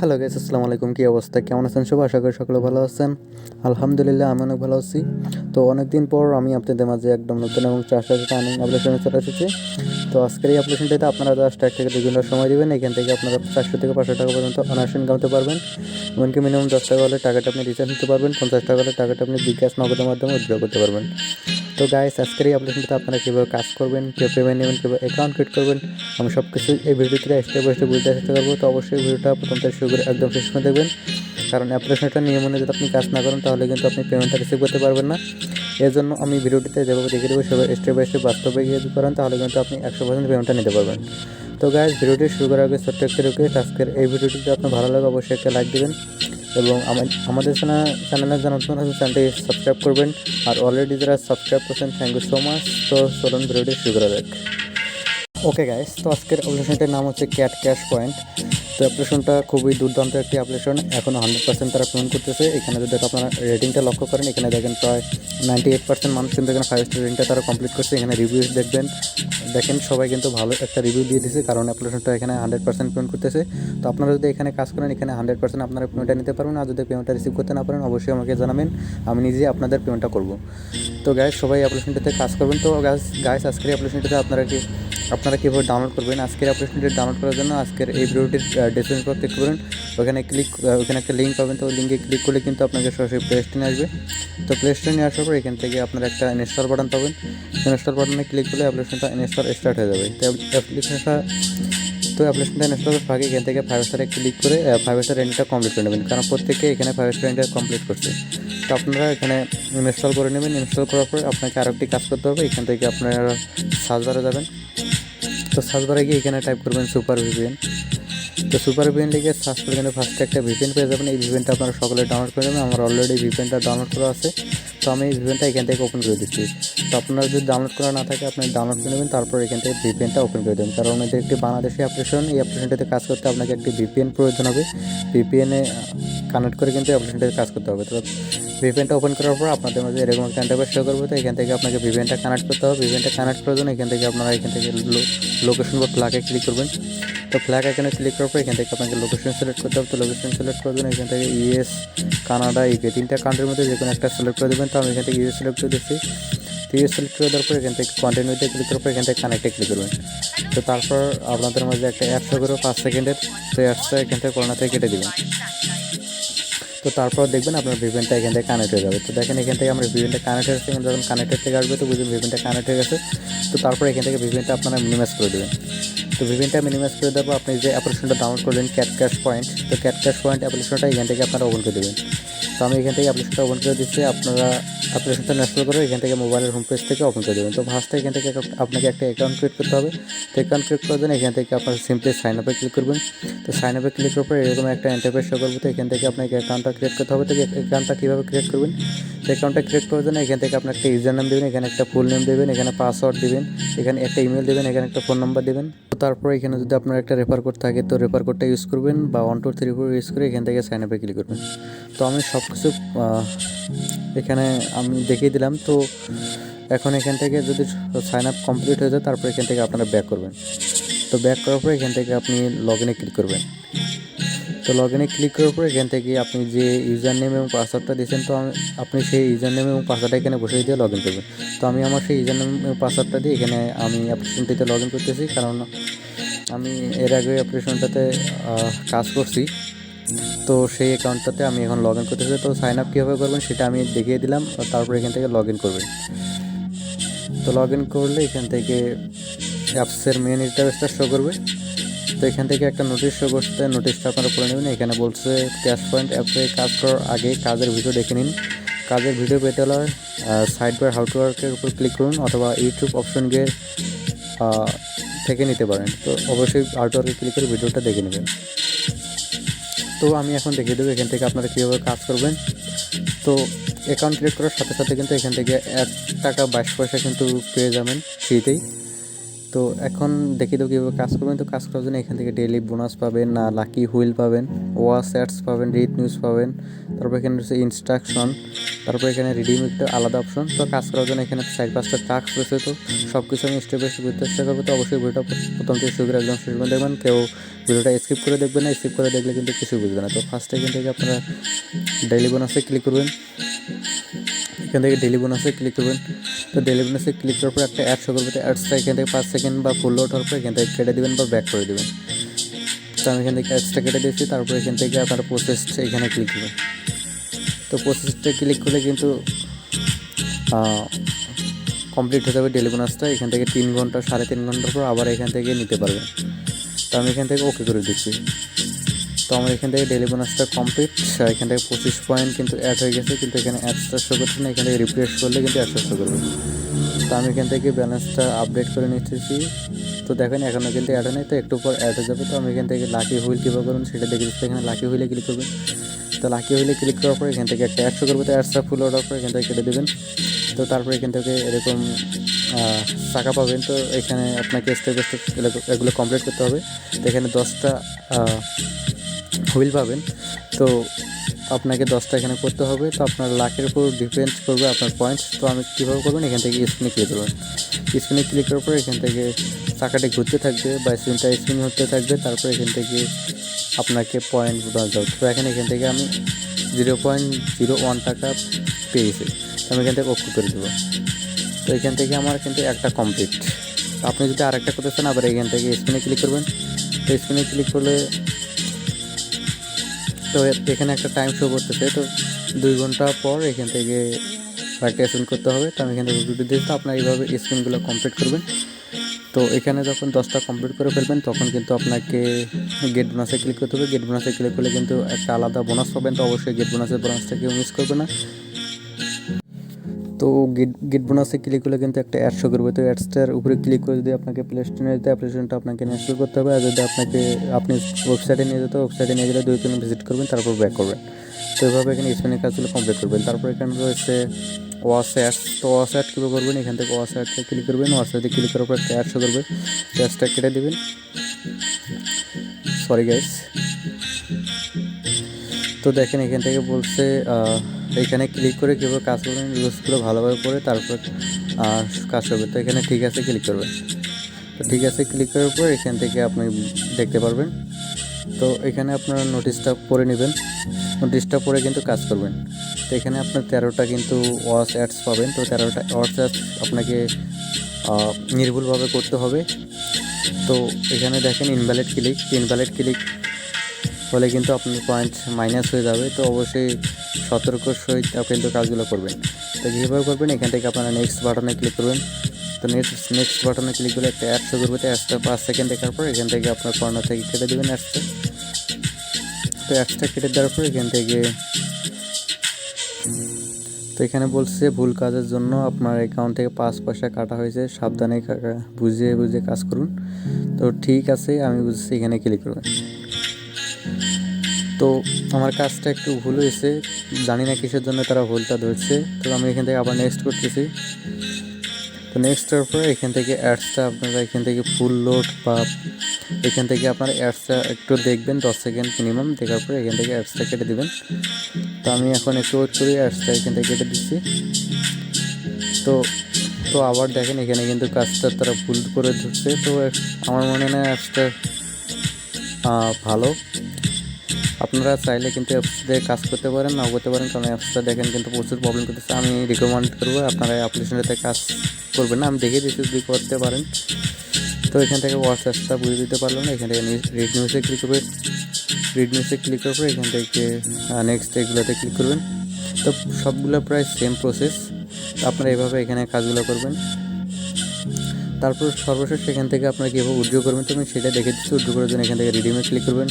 Hello guys আসসালামু আলাইকুম, কী অবস্থা? কেমন আছেন সবাই? আশা করি সকলে ভালো আছেন। আলহামদুলিল্লাহ আমি অনেক ভালো আছি। তো অনেকদিন পর আমি আপনাদের মাঝে একদম নতুন এবং চারশো টাকা আর্নিং অ্যাপ্লিকেশনে চলে এসেছি। তো আজকের এই অ্যাপ্লিকেশনটাতে আপনারা জাস্ট এক থেকে দুই ঘণ্টা সময় দেবেন। এখান থেকে আপনারা চারশো থেকে পাঁচশো টাকা পর্যন্ত অনার্সন কামাতে পারবেন। এমনকি মিনিমাম দশ টাকা হলে টাকাটা আপনি রিচার্জ নিতে পারবেন। পঞ্চাশ টাকা হলে টাকাটা আপনি বিকাশ নগদের মাধ্যমে উইথড্র করতে পারবেন। তো গাইস আজকের এই অ্যাপ্লিকেশনটাতে আপনারা কীভাবে কাজ করবেন, কীভাবে পেমেন্ট নেবেন, কীভাবে অ্যাকাউন্ট ক্রিয়েট করবেন, আমি সব কিছু এই ভিডিওতে স্টেপ বাই স্টেপ বুঝতে চেষ্টা করব। তো অবশ্যই ভিডিওটা প্রথম থেকে শুরু করে একদম শেষ করে দেখবেন। কারণ অ্যাপ্লিকেশনটা নিয়ম অনুযায়ী যদি আপনি কাজ না করেন, তাহলে কিন্তু আপনি পেমেন্টটা রিসিভ করতে পারবেন না। এর জন্য আমি ভিডিওটিতে যেভাবে দেখে দেবো, সেভাবে স্টেপ বাই স্টেপ বাস্তবে গিয়ে করেন, তাহলে কিন্তু আপনি একশো পার্সেন্ট পেমেন্টটা নিতে পারবেন। তো গাইজ ভিডিওটি শুরু করার আগে ছোট্ট একটা রিকোয়েস্ট আজকের এই ভিডিওটি যদি আপনার ভালো লাগে, অবশ্যই একটা লাইক দেবেন। এবং আমা- আমাদের চ্যানেলে যারা নতুন আছে চ্যানেলটি সাবস্ক্রাইব করবেন। আর অলরেডি যারা সাবস্ক্রাইব করছেন থ্যাংক ইউ সো মাচ তো চলুন ভিডিওটি শুরু করা যাক। ওকে গাইস তো আজকের অ্যাপ্লিকেশনটার নাম হচ্ছে ক্যাট ক্যাশ পয়েন্ট তো অ্যাপ্লিকেশনটা খুবই দুর্দান্ত একটি অ্যাপ্লিকেশন এখনও হান্ড্রেড পার্সেন্ট তারা পেমেন্ট করতেছে। এখানে যদি আপনারা রেটিংটা লক্ষ্য করেন, এখানে দেখেন প্রায় নাইনটি এইট পার্সেন্ট মানুষ কিন্তু এখানে ফাইভ স্টার রেটিংটা তারা কমপ্লিট করছে। এখানে রিভিউ দেখবেন। দেখেন, সবাই কিন্তু ভালো একটা রিভিউ দিয়ে দিয়েছে কারণ অ্যাপ্লিকেশনটা এখানে হান্ড্রেড পার্সেন্ট পেমেন্ট করতেছে। তো আপনারা যদি এখানে কাজ করেন, এখানে হান্ড্রেড পার্সেন্ট আপনারা পেমেন্টটা নিতে পারবেন। আর যদি পেমেন্টটা রিসিভ করতে না পারেন, অবশ্যই আমাকে জানাবেন। আমি নিজে আপনাদের পেমেন্টটা করব। তো গ্যাস সবাই অ্যাপ্লিকেশনটাতে কাজ করবেন। তো গ্যাস গাইস আজকের অ্যাপ্লিকেশনটাতে আপনারা কি আপনারা কীভাবে ডাউনলোড করবেন? আজকের অ্যাপ্লিকেশনটি ডাউনলোড করার জন্য আজকের এই ভিডিওটির ডিসক্রিপশন বক্স ক্লিক করুন। ওখানে ক্লিক ওখানে একটা লিঙ্ক পাবেন, তো ওই লিঙ্কে ক্লিক করলে কিন্তু আপনাকে সরাসরি প্লে স্টোরে আসবে। তো প্লে স্টোরে নিয়ে আসার পর এখান থেকে আপনার একটা ইনস্টল বাটন পাবেন। ইনস্টল বাটনে ক্লিক করলে অ্যাপ্লিকেশনটা ইনস্টল স্টার্ট হয়ে যাবে। তো অ্যাপ্লিকেশনটা তো অ্যাপ্লিকেশনটা ইনস্টল করার আগে এখান থেকে ফাইভ স্টারে ক্লিক করে ফাইভ স্টার রেন্টটা কমপ্লিট করে নেবেন। কারণ প্রত্যেকে এখানে ফাইভ স্টার রেন্টটা কমপ্লিট করছে। তো আপনারা এখানে ইনস্টল করে নেবেন। ইনস্টল করার পরে আপনাকে আরেকটি কাজ করতে হবে। এখান থেকে আপনারা সার্চ বারে যাবেন। তো সার্চ বারে গিয়ে এখানে টাইপ করবেন সুপার ভিপিএন তো সুপার ভিপিএন লিখে সার্চ করে এখানে ফার্স্টে একটা ভিপিএন পেয়ে যাবেন। এই ভিপিএনটা আপনারা সকলে ডাউনলোড করে নেবেন। আমার অলরেডি ভিপিএনটা ডাউনলোড করা আছে। তো আমি এই ভিপিএনটা এখান থেকে ওপেন করে দিচ্ছি। তো আপনারা যদি ডাউনলোড করা না থাকে, আপনি ডাউনলোড করে নেবেন। তারপর এখান থেকে ভিপিএনটা ওপেন করে দেবেন। কারণ এটা একটি বাংলাদেশি অ্যাপ্লিকেশন এই অ্যাপ্লিকেশনটাতে কাজ করতে আপনাকে একটি ভিপিএন প্রয়োজন হবে। ভিপিএনে কানেক্ট করে কিন্তু অ্যাপ্লিকেশনটাতে কাজ করতে হবে। তো ভিপিএনটা ওপেন করার পর আপনাদের মধ্যে এরকম একটা ইন্টারফেস শো করবে। তো এখান থেকে আপনাকে ভিপিএনটা কানেক্ট করতে হবে। ভিপিএনটা কানেক্ট করার জন্য এখান থেকে আপনারা এখান থেকে লোকেশন বা ফ্ল্যাগে ক্লিক করবেন। তো ফ্ল্যাগ এখানে ক্লিক করার পর এখান থেকে আপনাকে লোকেশন সিলেক্ট করতে হবে। তো লোকেশন সিলেক্ট করার জন্য এখান থেকে ইউএস কানাডা ইউকে তিনটা কান্ট্রির মধ্যে যে কোনো একটা সিলেক্ট করে দেবেন। তো আমি এখান থেকে ইউএস সিলেক্ট করে দিচ্ছি। তো ইউএস সিলেক্ট করে দেওয়ার পর এখান থেকে কন্টিনিউতে ক্লিক করার পর এখান থেকে কানেক্টে ক্লিক করবেন। তো তারপর আপনাদের মধ্যে একটা অ্যাপ শো করবে পাঁচ সেকেন্ডের। তো অ্যাপসটা এখান থেকে করোনা থেকে কেটে দেবেন। তো তারপর দেখবেন আপনার ভিভেনটা এখান থেকে কানেক্ট হয়ে যাবে। তো দেখেন এখান থেকে আমার ভিভেনটা কানেক্ট হয়ে গেছে। যখন কানেক্টেড থেকে আসবে তো বুঝবেন ভিভেনটা কানেক্ট হয়ে গেছে। তো তারপর এখান থেকে ভিভেনটা আপনারা মিনিমাইজ করে দেবেন। তো ভিভিনটা মিনিমাইজ করে দেবো, আপনি যে অ্যাপ্লিকেশনটা ডাউনলোড করলেন ক্যাট ক্যাশ পয়েন্ট তো ক্যাট ক্যাশ পয়েন্ট অ্যাপ্লিকেশনটা এখান থেকে আপনারা ওপেন করে দেবেন। তো আমি এখান থেকে অ্যাপ্লিকেশনটা ওপেন করে দিচ্ছি। আপনারা অ্যাপ্লিকেশনটা ইনস্টল করে এখান থেকে মোবাইলের হোম পেজ থেকে ওপেন করে দেবেন। তো ফার্স্টে এখান থেকে আপনাকে একটা অ্যাকাউন্ট ক্রিয়েট করতে হবে। তো অ্যাকাউন্ট ক্রিয়েট করার জন্য এখান থেকে আপনার সিম্পলি সাইন আপে ক্লিক করবেন। তো সাইন আপে ক্লিক করার পর এরকম একটা ইন্টারফেস শো করবে। তো এখান থেকে আপনাকে অ্যাকাউন্টটা ক্রিয়েট করতে হবে। তো অ্যাকাউন্টটা কীভাবে ক্রিয়েট করবেন? তো অ্যাকাউন্টটা ক্রিয়েট করার জন্য এখান থেকে আপনার একটা ইউজার নাম দেবেন, এখানে একটা ফুল নেম দেবেন, এখানে পাসওয়ার্ড দেবেন, এখানে একটা ইমেল দেবেন, এখানে একটা ফোন নাম্বার দেবেন। তো তারপর এখানে যদি আপনার একটা রেফার কোড থাকে, তো রেফার কোডটা ইউজ করবেন বা one two three four use করে এখান থেকে সাইন আপে ক্লিক করবেন। তো আমি সব কিছু এখানে আমি দেখিয়ে দিলাম। তো এখন এখান থেকে যদি সাইন আপ কমপ্লিট হয়ে যায়, তারপর এখান থেকে আপনারা ব্যাক করবেন। তো ব্যাক করার পর এখান থেকে আপনি লগ ইনে ক্লিক করবেন। তো লগ ইনে ক্লিক করার পর এখান থেকে আপনি যে ইউজার নেম এবং পাসওয়ার্ডটা দিয়েছেন, তো আপনি সেই ইউজার নেম এবং পাসওয়ার্ডটা এখানে বসে দিয়ে লগ ইন করবেন। তো আমি আমার সেই ইউজার নেম এবং পাসওয়ার্ডটা দিয়ে এখানে আমি অ্যাপ্লিকেশনটিতে লগ ইন করতেছি। কারণ আমি এর আগে অ্যাপ্লিকেশনটাতে কাজ করছি। তো সেই অ্যাকাউন্টটাতে আমি এখন লগ ইন করতেছি। তো সাইন আপ কীভাবে করবেন সেটা আমি দেখিয়ে দিলাম তারপর এখান থেকে লগ ইন করবেন। তো লগ ইন করলে এখান থেকে অ্যাপসের মেন ইন্টারফেসটা শো করবে। তো এখান থেকে একটা নোটিশ শো করতে নোটিশটা আপনারা পড়ে নেবেন। এখানে বলছে ক্যাশ পয়েন্ট অ্যাপে কাজ করার আগে কাজের ভিডিও দেখে নিন। কাজের ভিডিও পেতে হলে সাইড বাই হাউ টু ওয়ার্কের উপর ক্লিক করুন অথবা ইউটিউব অপশন গিয়ে থেকে নিতে পারেন। তো অবশ্যই আউট ওয়ার্কে ক্লিক করে ভিডিওটা দেখে নেবেন। তো আমি এখন দেখিয়ে দেবো এখান থেকে আপনারা কীভাবে কাজ করবেন। তো অ্যাকাউন্ট ক্রিয়েট করার সাথে সাথে কিন্তু এখান থেকে এক টাকা বাইশ পয়সা কিন্তু পেয়ে যাবেন ফ্রিতেই তো এখন দেখি তো কীভাবে কাজ করবেন। তো কাজ করার জন্য এখান থেকে ডেইলি বোনাস পাবেন, না লাকি হুইল পাবেন ওয়াস অ্যাডস পাবেন রিড নিউজ পাবেন, তারপর এখানে হচ্ছে ইনস্ট্রাকশন তারপর এখানে রিডিম একটা আলাদা অপশন তো কাজ করার জন্য এখানে চার পাঁচটা টাস্ক রয়েছে তো সব কিছু আমি স্টেপ বাই স্টেপ চেষ্টা করব। তো অবশ্যই ভিডিওটা প্রথম থেকে শুরু করে একদম শেষ পর্যন্ত দেখবেন, কেউ ভিডিওটা স্কিপ করে দেখবেন না স্কিপ করে দেখলে কিন্তু কিছু বুঝবে না। তো ফার্স্টে এখান থেকে আপনারা ডেইলি বোনাসে ক্লিক করবেন। এখান থেকে ডেলি বোনাসে ক্লিক করবেন। তো ডেলি বোনাসে ক্লিক করার পর একটা অ্যাড শো করবে, তো অ্যাডসটা এখান থেকে পাঁচ সেকেন্ড বা ফুল লোড হওয়ার পর এখান থেকে কেটে দেবেন বা ব্যাক করে দেবেন। তো আমি এখান থেকে অ্যাডসটা কেটে দিয়েছি, তারপর এখান থেকে আপনার প্রসেসটা এখানে ক্লিক করবেন। তো প্রসেসটা ক্লিক করলে কিন্তু কমপ্লিট হয়ে যাবে ডেলি বোনাসটা এখান থেকে তিন ঘণ্টা, সাড়ে তিন ঘণ্টার পর আবার এখান থেকে নিতে পারবেন। তো আমি এখান থেকে ওকে করে দিচ্ছি। তো আমার এখান থেকে ডেলি বোনাসটা কমপ্লিট এখান থেকে পঁচিশ পয়েন্ট কিন্তু অ্যাড হয়ে গেছে, কিন্তু এখানে অ্যাডসটা শো করছে না, এখান থেকে রিফ্রেশ করলে কিন্তু অ্যাডসটা শো করবে। তো আমি এখান থেকে ব্যালেন্সটা আপডেট করে নিতেছি। তো দেখেন এখনও কিন্তু অ্যাড নাই তো একটু পর অ্যাড হয়ে যাবে। তো আমি এখান থেকে লাকি হুইল কীভাবে করুন সেটা দেখে দিচ্ছি এখানে লাকি হুইলে ক্লিক করবেন। তো লাকি হুইলে ক্লিক করার পর এখান থেকে একটা অ্যাডশো করবে, তো অ্যাডসটা ফুল অর্ডার করে এখান থেকে কেটে দেবেন। তো তারপর এখান থেকে এরকম টাকা পাবেন। তো এখানে আপনাকে স্টেপ স্টেপ এগুলো কমপ্লিট করতে হবে। তো এখানে দশটা হুইল পাবেন। তো আপনাকে দশটা এখানে করতে হবে। তো আপনার লাখের উপর ডিপেন্ড করবে আপনার পয়েন্টস তো আমি কীভাবে করবেন? এখান থেকে স্পিনে ক্লিক করবেন। স্পিনে ক্লিক করার পর এখান থেকে চাকাটি ঘুরতে থাকবে বা স্পিনটা স্পিন হতে থাকবে। তারপর এখান থেকে আপনাকে পয়েন্ট যাবে। তো এখানে এখান থেকে আমি জিরো পয়েন্ট জিরো ওয়ান টাকা পেয়েছি। তো আমি এখান থেকে ওকে করে দেবো। তো এখান থেকে আমার কিন্তু একটা কমপ্লিট আপনি যদি আরেকটা করতে চান, আবার এখান থেকে স্পিনে ক্লিক করবেন। তো স্পিনে ক্লিক করলে তো এখানে একটা টাইম শো করতেছে, তো দুই ঘণ্টা পর এখান থেকে প্র্যাকটিস করতে হবে। তো আমি এখান থেকে ভিডিও দিয়েছি তো আপনার এইভাবে স্ক্রিনগুলো কমপ্লিট করবেন। তো এখানে যখন দশটা কমপ্লিট করে ফেলবেন, তখন কিন্তু আপনাকে গেট বোনাসে ক্লিক করতে হবে। গেট বোনাসে ক্লিক করলে কিন্তু একটা আলাদা বোনাস পাবেন, তো অবশ্যই গেট বোনাসের বোনাসটা কেউ মিস করবে না। তো গেট গেট বোনাসে ক্লিক করলে কিন্তু একটা অ্যাড শো করবে। তো অ্যাডসটার উপরে ক্লিক করে যদি আপনাকে প্লে স্টোরে যেতে অ্যাপ্লিকেশনটা আপনাকে ইনস্টল করতে হবে। আর যদি আপনাকে, আপনি ওয়েবসাইটে নিয়ে যেতে ওয়েবসাইটে নিয়ে গেলে দুই তিন ভিজিট করবেন, তারপর ব্যাক করবেন। তো এভাবে এখানে স্পেনের কাজগুলো কমপ্লিট করবেন। তারপর এখানে রয়েছে ওয়াস অ্যাড তো ওয়াস অ্যাড কীভাবে করবেন? এখান থেকে ওয়াস অ্যাডটা ক্লিক করবেন। ওয়াস অ্যাডে ক্লিক করার পর একটা অ্যাড শো করবে। অ্যাডসটা কেটে দেবেন। সরি গাইস তো দেখেন এখান থেকে বলছে এখানে ক্লিক করে কীভাবে কাজ করবেন রুলসগুলো ভালোভাবে পড়ে তারপর কাজ করবে। তো এখানে ঠিক আছে ক্লিক করবেন তো ঠিক আছে ক্লিক করার পর এখান থেকে আপনি দেখতে পারবেন। তো এখানে আপনারা নোটিশটা পরে নেবেন। নোটিশটা পরে কিন্তু কাজ করবেন। তো এখানে আপনার তেরোটা কিন্তু ওয়াচ অ্যাডস পাবেন। তো তেরোটা ওয়াচ অ্যাডস আপনাকে নির্ভুলভাবে করতে হবে। তো এখানে দেখেন ইনভ্যালিড ক্লিক ইনভ্যালিড ক্লিক হলে কিন্তু আপনার পয়েন্ট মাইনাস হয়ে যাবে। তো অবশ্যই সতর্ক সহিত কিন্তু কাজগুলো করবেন। তো যেভাবে করবেন, এখান থেকে আপনারা নেক্সট বাটনে ক্লিক করবেন। তো নেক্সট নেক্সট বাটনে ক্লিক করলে একটা অ্যাড শো করবে। তো অ্যাডসটা পাঁচ সেকেন্ড দেখার পর এখান থেকে আপনার কর্নার থেকে কেটে দেবেন অ্যাডসটা তো অ্যাডসটা কেটে দেওয়ার পর এখান থেকে তো এখানে বলছে, ভুল কাজের জন্য আপনার অ্যাকাউন্ট থেকে পাঁচ পয়সা কাটা হয়েছে। সাবধানে কা- বুঝে বুঝে কাজ করুন। তো ঠিক আছে, আমি বুঝছি, এখানে ক্লিক করবেন। তো আমার কাজটা একটু ভুল হয়েছে। জানি না কিসের জন্য তারা ভুলটা ধরছে। তো আমি এখান থেকে আবার নেক্সট করতেছি। তো নেক্সটের পরে এখান থেকে অ্যাডসটা আপনারা এখান থেকে ফুল লোড বা এখান থেকে আপনারা অ্যাডসটা একটু দেখবেন, দশ সেকেন্ড মিনিমাম দেখার পরে এখান থেকে অ্যাডসটা কেটে দেবেন। তো আমি এখন একটু ওয়েট করি অ্যাডসটা এখান থেকে কেটে দিচ্ছি। তো তো আবার দেখেন এখানে কিন্তু কাজটা তারা ভুল করে ধরছে। তো আমার মনে হয় অ্যাডসটা ভালো। আপনারা চাইলে কিন্তু অ্যাপসে কাজ করতে পারেন, নাও করতে পারেন, কারণ অ্যাপসটা দেখেন কিন্তু প্রচুর প্রবলেম করতেছে। আমি রিকমেন্ড করব, আপনারা অ্যাপ্লিকেশনটাতে কাজ করবেন না। আমি দেখে দিচ্ছি, যদি করতে পারেন। তো এখান থেকে হোয়াটসঅ্যাপটা বুঝে দিতে পারলাম না, এখান থেকে রিড নিউজে ক্লিক করবেন রিড নিউজে ক্লিক পর এখান থেকে নেক্সট এগুলোতে ক্লিক করবেন। তো সবগুলো প্রায় সেম প্রসেস আপনারা এভাবে এখানে কাজগুলো করবেন। তারপর সর্বশেষ সেখান থেকে আপনারা কীভাবে উদ্যোগ করবেন তো আমি সেটা দেখে দিচ্ছি। উদ্যোগ করার জন্য এখান থেকে রিডিমে ক্লিক করবেন।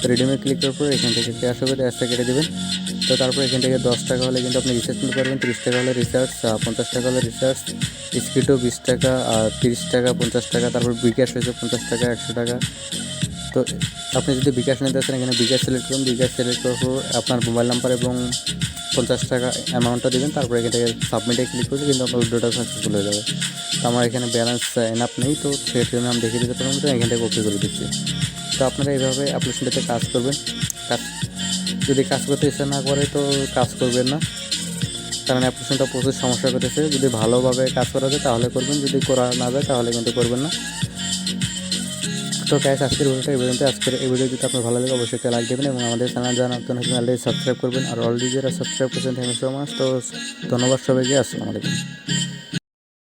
তো রিডিমে ক্লিক করার পর এখান থেকে ক্যাশ হবে ক্যাশটা কেটে দেবেন। তো তারপর এখান থেকে দশ টাকা হলে কিন্তু আপনি রিচার্জ নিতে পারবেন তিরিশ টাকা হলে রিচার্জ পঞ্চাশ টাকা হলে রিচার্জ স্কিটও বিশ টাকা, আর তিরিশ টাকা, পঞ্চাশ টাকা, তারপর বিকাশ হয়েছে পঞ্চাশ টাকা, একশো টাকা। তো আপনি যদি বিকাশ নিতে চান, এখানে বিকাশ সিলেক্ট করুন। বিকাশ সিলেক্ট করার পর আপনার মোবাইল নাম্বার এবং পঞ্চাশ টাকা অ্যামাউন্টটা দেবেন। তারপরে এখান থেকে সাবমিটে ক্লিক করলে কিন্তু আপনার উইড্রোটা সাকসেসফুল হয়ে যাবে। তো আমার এখানে ব্যালেন্স এনাপ নেই, তো সেই জন্য আমি দেখিয়ে দিতে পারব তো এখান থেকে কপি করে দিচ্ছি। তো আপনারা এইভাবে অ্যাপ্লিকেশনটাতে কাজ করবেন। কাজ, যদি কাজ করতে ইচ্ছা না করে, তো কাজ করবেন না। কারণ অ্যাপ্লিকেশনটা প্রচুর সমস্যা করেছে যদি ভালোভাবে কাজ করা যায়, তাহলে করবেন। যদি করা না যায়, তাহলে কিন্তু করবেন না। তো গ্যাস আজকের ভিডিওটা এই পর্যন্ত আজকের এই ভিডিও যদি আপনার ভালো লাগে, অবশ্যই একটা লাইক দেবেন এবং আমাদের চ্যানেল যারা নতুন হয়েছেন অলরেডি সাবস্ক্রাইব করবেন। আর অলরেডি যারা সাবস্ক্রাইব করছেন থ্যাংক ইউ সো মাচ তো ধন্যবাদ সবাইকে, আসসালামু আলাইকুম।